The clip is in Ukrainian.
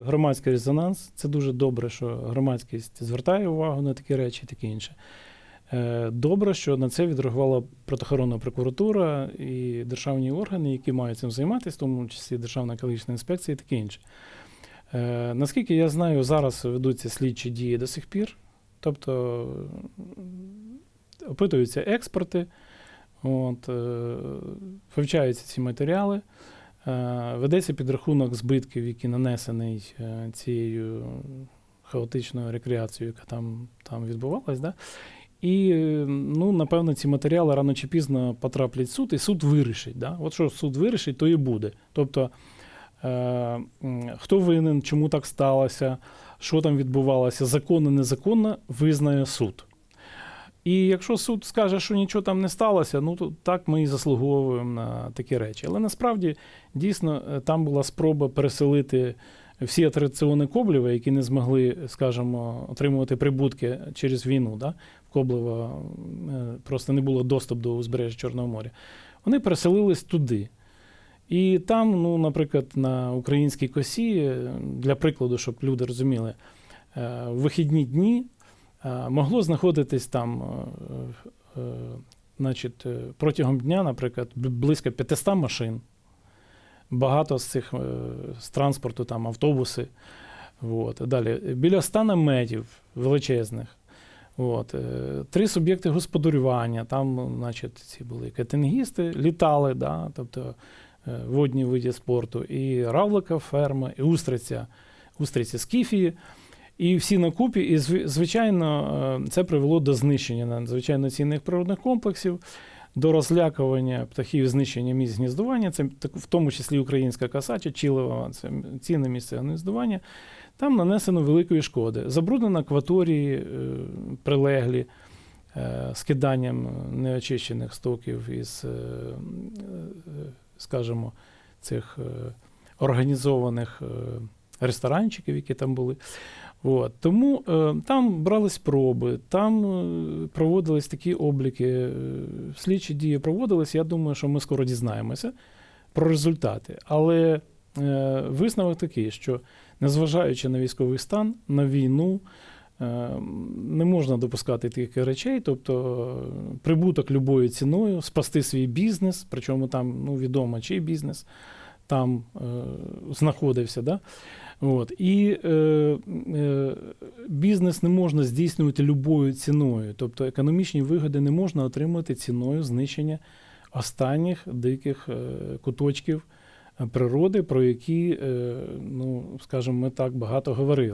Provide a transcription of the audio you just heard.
Громадський резонанс це дуже добре, що громадськість звертає увагу на такі речі і таке інше. Е, Добре, що на це відреагувала протиохоронна прокуратура і державні органи, які мають цим займатися, в тому числі Державна екологічна інспекція і таке інше. Е, Наскільки я знаю, зараз ведуться слідчі дії до сих пір, тобто опитуються експорти, от, е, вивчаються ці матеріали. Е, Ведеться підрахунок збитків, які нанесений е, цією хаотичною рекреацією, яка там, там відбувалась. Да? І, ну, напевно, ці матеріали рано чи пізно потраплять в суд, і суд вирішить. Да? От що суд вирішить, то і буде. Тобто, е, хто винен, чому так сталося, що там відбувалося, законно, незаконно, визнає суд. І якщо суд скаже, що нічого там не сталося, ну то так ми і заслуговуємо на такі речі. Але насправді дійсно е, там була спроба переселити всі атракціони Коблєва, які не змогли, скажімо, отримувати прибутки через війну. Да? В Коблева е, просто не було доступу до узбережжя Чорного моря. Вони переселились туди. І там, ну, наприклад, на українській косі, е, для прикладу, щоб люди розуміли, в вихідні дні могло знаходитись там е, е, значить, е, протягом дня, наприклад, близько 500 машин. Багато з цих е, з транспорту, там автобуси. От. Далі. Біля 100 наметів величезних. От. е, Три суб'єкти господарювання. Там, значить, ці були кетингісти, літали, да, тобто е, водні види спорту, і равлика ферма, і устриця, устриця скіфії. І всі на купі, і звичайно, е, це привело до знищення надзвичайно цінних природних комплексів, до розлякування птахів, знищення місць гніздування. Це в тому числі українська касача, Чілева, це цінне місце гніздування. Там нанесено великої шкоди. Забруднено акваторії е, прилеглі е, скиданням неочищених стоків із, скажімо, цих організованих ресторанчиків, які там були. От. Тому е, там брались проби, там е, проводились такі обліки, е, слідчі дії проводились. Я думаю, що ми скоро дізнаємося про результати. Але е, висновок такий, що незважаючи на військовий стан, на війну, е, не можна допускати таких речей, тобто е, прибуток любою ціною, спасти свій бізнес, причому там ну, відомо, чий бізнес там е, знаходився. Да? От. І е, е, бізнес не можна здійснювати любою ціною. Тобто економічні вигоди не можна отримати ціною знищення останніх диких е, куточків е, природи, про які, е, ну, скажімо, ми так багато говорили.